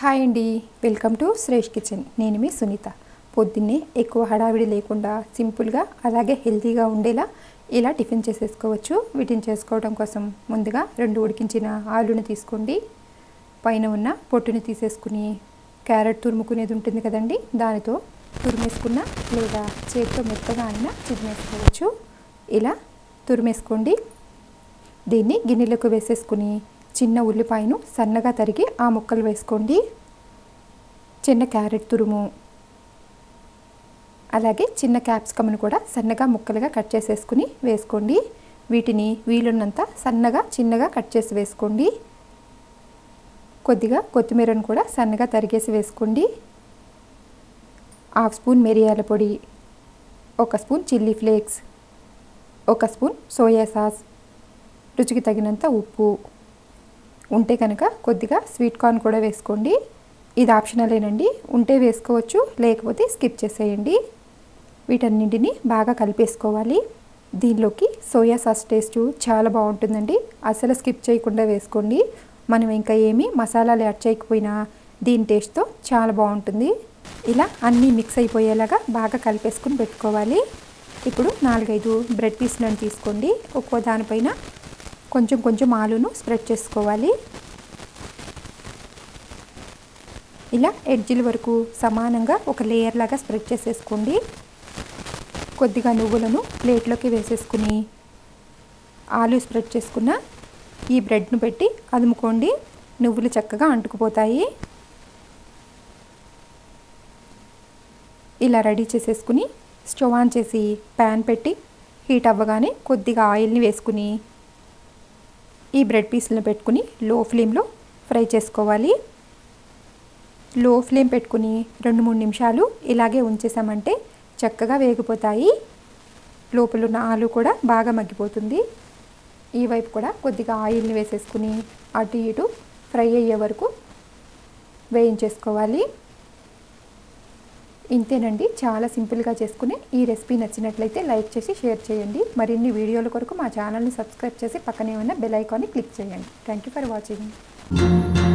Hi అండి. Welcome to Shresh kitchen. నేను మీ సునీత. పొద్దున్నే ఎక్కువ హడావిడి లేకుండా సింపుల్గా అలాగే హెల్తీగా ఉండేలా ఇలా టిఫిన్ చేసేసుకోవచ్చు. వీటిని చేసుకోవడం కోసం ముందుగా రెండు ఉడికించిన ఆలుని తీసుకోండి. పైన ఉన్న పొట్టుని తీసేసుకుని క్యారెట్ తురుముకునేది ఉంటుంది కదండి. దానితో తురిమేసుకున్న లేదా చేతితో మెత్తగా అయినా తురిమేసుకోవచ్చు ఇలా తురిమేసుకోండి. దీన్ని గిన్నెలోకి వేసేసుకుని చిన్న ఉల్లిపాయను సన్నగా తరిగి ఆ ముక్కలు వేసుకోండి. చిన్న క్యారెట్ తురుము అలాగే చిన్న క్యాప్సికమ్ను కూడా సన్నగా ముక్కలుగా కట్ చేసేసుకుని వేసుకోండి. వీటిని వీలున్నంత సన్నగా చిన్నగా కట్ చేసి వేసుకోండి. కొద్దిగా కొత్తిమీరను కూడా సన్నగా తరిగేసి వేసుకోండి. హాఫ్ స్పూన్ మిరియాల పొడి ఒక స్పూన్ చిల్లీ ఫ్లేక్స్ ఒక స్పూన్ సోయా సాస్ రుచికి తగినంత ఉప్పు ఉంటే కనుక కొద్దిగా స్వీట్ కార్న్ కూడా వేసుకోండి. ఇది ఆప్షనలేనండి ఉంటే వేసుకోవచ్చు లేకపోతే స్కిప్ చేసేయండి. వీటన్నింటిని బాగా కలిపేసుకోవాలి. దీనిలోకి సోయా సాస్ టేస్ట్ చాలా బాగుంటుందండి. అసలు స్కిప్ చేయకుండా వేసుకోండి. మనం ఇంకా ఏమీ మసాలాలు యాడ్ చేయకపోయినా దీని టేస్ట్తో చాలా బాగుంటుంది. ఇలా అన్నీ మిక్స్ అయిపోయేలాగా బాగా కలిపేసుకుని పెట్టుకోవాలి. ఇప్పుడు నాలుగైదు బ్రెడ్ పీస్లను తీసుకోండి. ఒక్కో దానిపైన కొంచెం కొంచెం ఆలును స్ప్రెడ్ చేసుకోవాలి. ఇలా ఎడ్జిల వరకు సమానంగా ఒక లేయర్ లాగా స్ప్రెడ్ చేసేసుకోండి. కొద్దిగా నువ్వులను ప్లేట్లోకి వేసేసుకుని ఆలు స్ప్రెడ్ చేసుకున్న ఈ బ్రెడ్ను పెట్టి అదుముకోండి. నువ్వులు చక్కగా అంటుకుపోతాయి. ఇలా రెడీ చేసేసుకుని స్టవ్ ఆన్ చేసి ప్యాన్ పెట్టి హీట్ అవ్వగానే కొద్దిగా ఆయిల్ని వేసుకుని ఈ బ్రెడ్ పీస్లను పెట్టుకుని లో ఫ్లేమ్లో ఫ్రై చేసుకోవాలి. లో ఫ్లేమ్ పెట్టుకుని రెండు మూడు నిమిషాలు ఇలాగే ఉంచేసామంటే చక్కగా వేగిపోతాయి. లోపల ఉన్న ఆలు కూడా బాగా మగ్గిపోతుంది. ఈ వైపు కూడా కొద్దిగా ఆయిల్ని వేసేసుకుని అటు ఇటు ఫ్రై అయ్యే వరకు వేయించేసుకోవాలి. ఇంతేనండి. చాలా సింపుల్గా చేసుకుని ఈ రెసిపీ నచ్చినట్లయితే లైక్ చేసి షేర్ చేయండి. మరిన్ని వీడియోల కొరకు మా ఛానల్ని సబ్స్క్రైబ్ చేసి పక్కనే ఉన్న బెల్ ఐకాన్ని క్లిక్ చేయండి. Thank you for watching.